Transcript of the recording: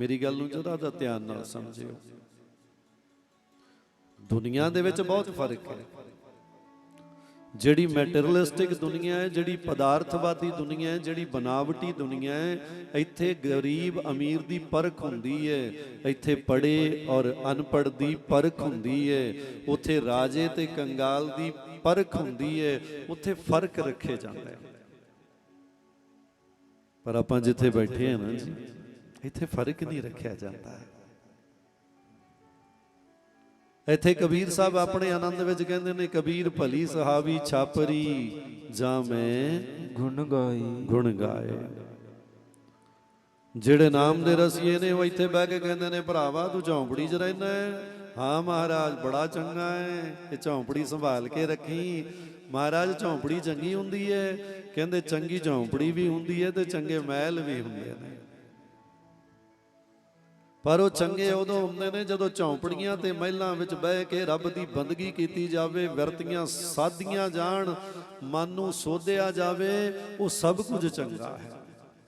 ਮੇਰੀ ਗੱਲ ਨੂੰ ਜਰਾ ਦਾ ਧਿਆਨ ਨਾਲ ਸਮਝਿਓ। ਦੁਨੀਆ ਦੇ ਵਿੱਚ ਬਹੁਤ ਫ਼ਰਕ ਹੈ। ਜਿਹੜੀ ਮੈਟੀਰੀਅਲਿਸਟਿਕ ਦੁਨੀਆ ਹੈ, ਜਿਹੜੀ ਪਦਾਰਥਵਾਦੀ ਦੁਨੀਆ ਹੈ, ਜਿਹੜੀ ਬਨਾਵਟੀ ਦੁਨੀਆ ਹੈ, ਇੱਥੇ ਗਰੀਬ ਅਮੀਰ ਦੀ ਪਰਖ ਹੁੰਦੀ ਹੈ, ਇੱਥੇ ਪੜੇ ਔਰ ਅਨਪੜ੍ਹ ਦੀ ਪਰਖ ਹੁੰਦੀ ਹੈ, ਉੱਥੇ ਰਾਜੇ ਤੇ ਕੰਗਾਲ ਦੀ ਪਰਖ ਹੁੰਦੀ ਹੈ, ਉੱਥੇ ਫ਼ਰਕ ਰੱਖੇ ਜਾਂਦਾ ਹੈ। ਪਰ ਆਪਾਂ ਜਿੱਥੇ ਬੈਠੇ ਹਾਂ ਨਾ ਜੀ ਇੱਥੇ ਫ਼ਰਕ ਨਹੀਂ ਰੱਖਿਆ ਜਾਂਦਾ। ਇੱਥੇ ਕਬੀਰ ਸਾਹਿਬ ਆਪਣੇ ਆਨੰਦ ਵਿੱਚ ਕਹਿੰਦੇ ਨੇ ਕਬੀਰ ਭਲੀ ਸਹਾਵੀ ਛਾਪਰੀ ਜਾਂ ਮੈਂ ਗੁਣ ਗਾਈ। ਗੁਣ ਗਾਏ। ਜਿਹੜੇ ਨਾਮ ਦੇ ਰਸੀਏ ਨੇ ਉਹ ਇੱਥੇ ਬਹਿ ਕੇ ਕਹਿੰਦੇ ਨੇ ਭਰਾਵਾ ਤੂੰ ਝੌਂਪੜੀ 'ਚ ਰਹਿੰਦਾ ਹੈ। ਹਾਂ ਮਹਾਰਾਜ ਬੜਾ ਚੰਗਾ ਹੈ। ਇਹ ਝੌਂਪੜੀ ਸੰਭਾਲ ਕੇ ਰੱਖੀ। ਮਹਾਰਾਜ ਝੌਂਪੜੀ ਚੰਗੀ ਹੁੰਦੀ ਹੈ। ਕਹਿੰਦੇ ਚੰਗੀ ਝੌਂਪੜੀ ਵੀ ਹੁੰਦੀ ਹੈ ਤੇ ਚੰਗੇ ਮਹਿਲ ਵੀ ਹੁੰਦੇ ਨੇ। ਪਰ ਉਹ ਚੰਗੇ ਉਦੋਂ ਹੁੰਦੇ ਨੇ ਜਦੋਂ ਝੌਂਪੜੀਆਂ ਤੇ ਮਹਿਲਾਂ ਵਿੱਚ ਬਹਿ ਕੇ ਰੱਬ ਦੀ ਬੰਦਗੀ ਕੀਤੀ ਜਾਵੇ, ਵਰਤੀਆਂ ਸਾਧੀਆਂ ਜਾਣ, ਮਨ ਨੂੰ ਸੋਧਿਆ ਜਾਵੇ, ਉਹ ਸਭ ਕੁਝ ਚੰਗਾ ਹੈ।